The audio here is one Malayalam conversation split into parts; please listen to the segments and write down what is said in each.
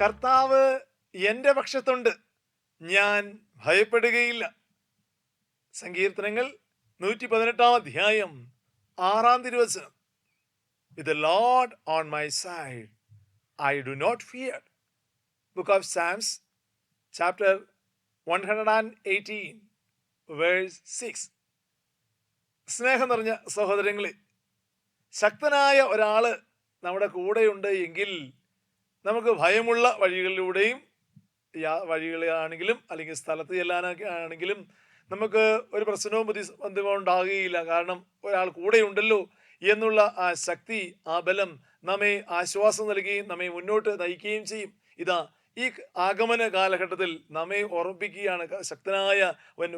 കർത്താവ് എന്റെ പക്ഷത്തുണ്ട്. ഞാൻ ഭയപ്പെടുകയില്ല. സങ്കീർത്തനങ്ങൾ നൂറ്റി പതിനെട്ടാം അധ്യായം ആറാം തിരുവചനം. With Lord on my side I do not fear book of Psalms chapter one hundred and eighteen verse six സ്നേഹം നിറഞ്ഞ സഹോദരങ്ങളെ ശക്തനായ ഒരാൾ നമ്മുടെ കൂടെയുണ്ട് എങ്കിൽ നമുക്ക് ഭയമുള്ള വഴികളിലൂടെയും വഴികളാണെങ്കിലും അല്ലെങ്കിൽ സ്ഥലത്ത് ചെല്ലാനൊക്കെ ആണെങ്കിലും നമുക്ക് ഒരു പ്രശ്നവും പ്രതിബന്ധവും ഉണ്ടാകുകയില്ല. കാരണം ഒരാൾ കൂടെയുണ്ടല്ലോ എന്നുള്ള ആ ശക്തി ആ ബലം നമ്മെ ആശ്വാസം നൽകുകയും നമ്മെ മുന്നോട്ട് നയിക്കുകയും ചെയ്യും. ഇതാ ഈ ആഗമന കാലഘട്ടത്തിൽ നമ്മെ ഓർമ്മിപ്പിക്കുകയാണ് ശക്തനായ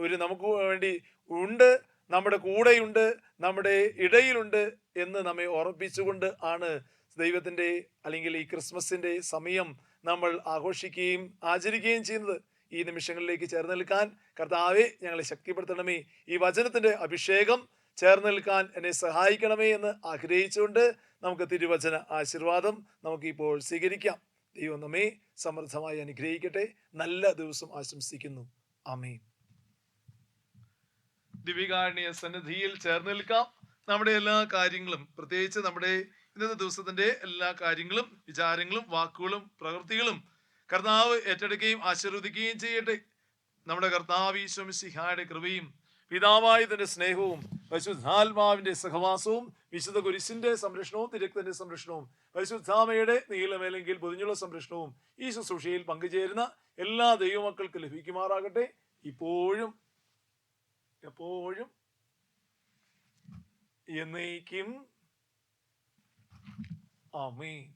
ഒരു നമുക്ക് വേണ്ടി ഉണ്ട് നമ്മുടെ കൂടെയുണ്ട് നമ്മുടെ ഇടയിലുണ്ട് എന്ന് നമ്മെ ഓർമ്മിപ്പിച്ചുകൊണ്ട് ആണ് ദൈവത്തിന്റെ അല്ലെങ്കിൽ ഈ ക്രിസ്മസിന്റെ സമയം നമ്മൾ ആഘോഷിക്കുകയും ആചരിക്കുകയും ചെയ്യുന്നത്. ഈ നിമിഷങ്ങളിലേക്ക് ചേർന്ന് നിൽക്കാൻ കർത്താവെ ഞങ്ങളെ ശക്തിപ്പെടുത്തണമേ. ഈ വചനത്തിന്റെ അഭിഷേകം ചേർന്ന് നിൽക്കാൻ എന്നെ സഹായിക്കണമേ എന്ന് ആഗ്രഹിച്ചുകൊണ്ട് നമുക്ക് തിരുവചന ആശീർവാദം നമുക്കിപ്പോൾ സ്വീകരിക്കാം. ദൈവം നമ്മെ സമൃദ്ധമായി അനുഗ്രഹിക്കട്ടെ. നല്ല ദിവസം ആശംസിക്കുന്നു. അമേ ദിവികാരുണ്യ സന്നിധിയിൽ ചേർന്ന് നിൽക്കാം. നമ്മുടെ എല്ലാ കാര്യങ്ങളും പ്രത്യേകിച്ച് നമ്മുടെ ഇന്നത്തെ ദിവസത്തിന്റെ എല്ലാ കാര്യങ്ങളും വിചാരങ്ങളും വാക്കുകളും പ്രവൃത്തികളും കർത്താവ് ഏറ്റെടുക്കുകയും ആശീർവദിക്കുകയും ചെയ്യട്ടെ. നമ്മുടെ കർത്താവ് ഈശ്വമിസിഹായുടെ കൃപയും പിതാവായതിന്റെ സ്നേഹവും പരിശുദ്ധാത്മാവിന്റെ സഹവാസവും വിശുദ്ധ കുരിശിന്റെ സംരക്ഷണവും തിരക്തന്റെ സംരക്ഷണവും പരിശുദ്ധാമയുടെ നീളമേലെങ്കിൽ പൊതിഞ്ഞുള്ള സംരക്ഷണവും ഈ ശുശ്രൂഷയിൽ പങ്കുചേരുന്ന എല്ലാ ദൈവമക്കൾക്ക് ലഭിക്കുമാറാകട്ടെ. ഇപ്പോഴും എപ്പോഴും എന്നേക്കും Oh, Amém.